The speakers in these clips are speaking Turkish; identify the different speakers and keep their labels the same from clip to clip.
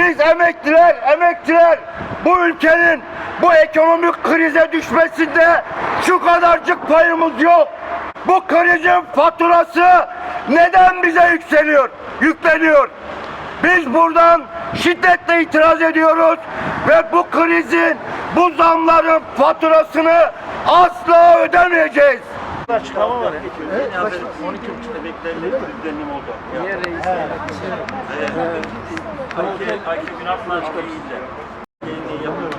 Speaker 1: Biz emekliler, emekçiler bu ülkenin bu ekonomik krize düşmesinde şu kadarcık payımız yok. Bu krizin faturası neden bize yükseliyor, yükleniyor? Biz buradan şiddetle itiraz ediyoruz ve bu krizin, bu zamların faturasını asla ödemeyeceğiz.
Speaker 2: Açıklama var. Evet, 12.30'da beklenilen bir düzenleme oldu. Niye reis? Ayşe, Ayşe Günar'la açıkladı iyiydi. Yayını yapıyorum.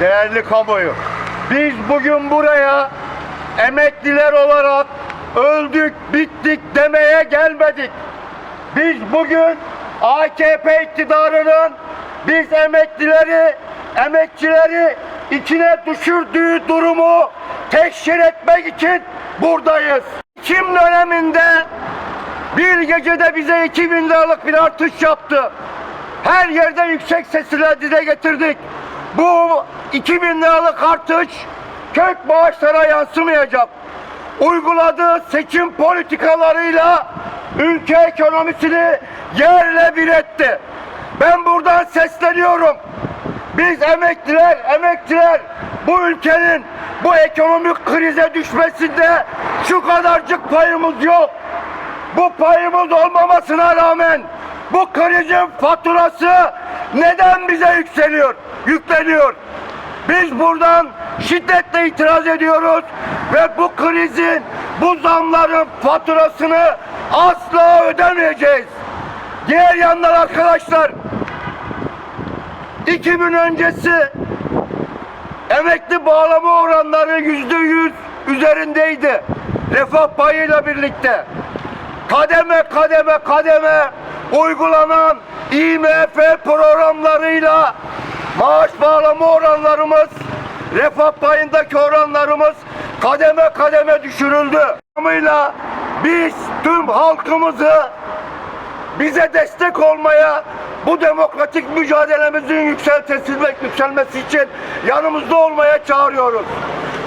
Speaker 1: Değerli kamuoyu, biz bugün buraya emekliler olarak öldük, bittik demeye gelmedik. Biz bugün AKP iktidarının biz emeklileri, emekçileri içine düşürdüğü durumu teşhir etmek için buradayız. Kim döneminde bir gecede bize 2000 liralık bir artış yaptı. Her yerde yüksek sesle dile getirdik. Bu 2000 liralık artış kök maaşlara yansımayacak. Uyguladığı seçim politikalarıyla ülke ekonomisini yerle bir etti. Ben buradan sesleniyorum. Biz emekliler, emekçiler bu ülkenin bu ekonomik krize düşmesinde şu kadarcık payımız yok. Bu payımız olmamasına rağmen bu krizin faturası neden bize yükseliyor, yükleniyor? Biz buradan şiddetle itiraz ediyoruz ve bu krizin, bu zamların faturasını asla ödemeyeceğiz. Diğer yandan arkadaşlar, 2000 öncesi emekli bağlama oranları yüzde yüz üzerindeydi. Refah payıyla birlikte kademe kademe kademe uygulanan IMF programlarıyla maaş bağlama oranlarımız, refah payındaki oranlarımız kademe kademe düşürüldü. Tamamıyla biz tüm halkımızı bize destek olmaya, bu demokratik mücadelemizin yükseltilmek, yükselmesi için yanımızda olmaya çağırıyoruz.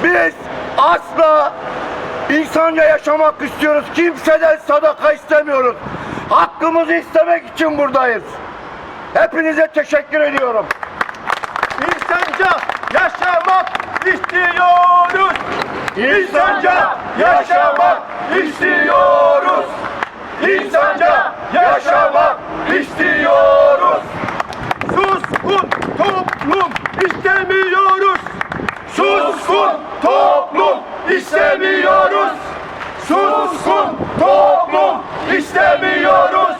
Speaker 1: Biz asla insanca yaşamak istiyoruz. Kimseden sadaka istemiyoruz. Hakkımızı istemek için buradayız. Hepinize teşekkür ediyorum.
Speaker 3: İnsanca yaşamak istiyoruz. İnsanca yaşamak istiyoruz. İnsanca yaşamak istiyoruz. Suskun toplum istemiyoruz. Suskun toplum istemiyoruz. Suskun toplum istemiyoruz.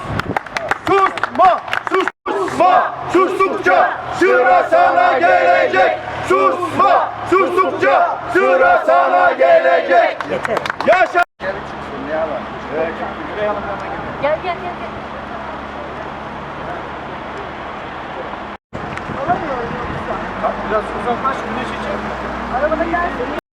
Speaker 3: Susma, sus, susma, sustukça sıra sana gelecek. Susma, sustukça sıra sana gelecek. Yaşa.
Speaker 4: Gel gel gel. gel.
Speaker 3: Biraz uzaklaş güneş için.
Speaker 4: Arabada gelsin.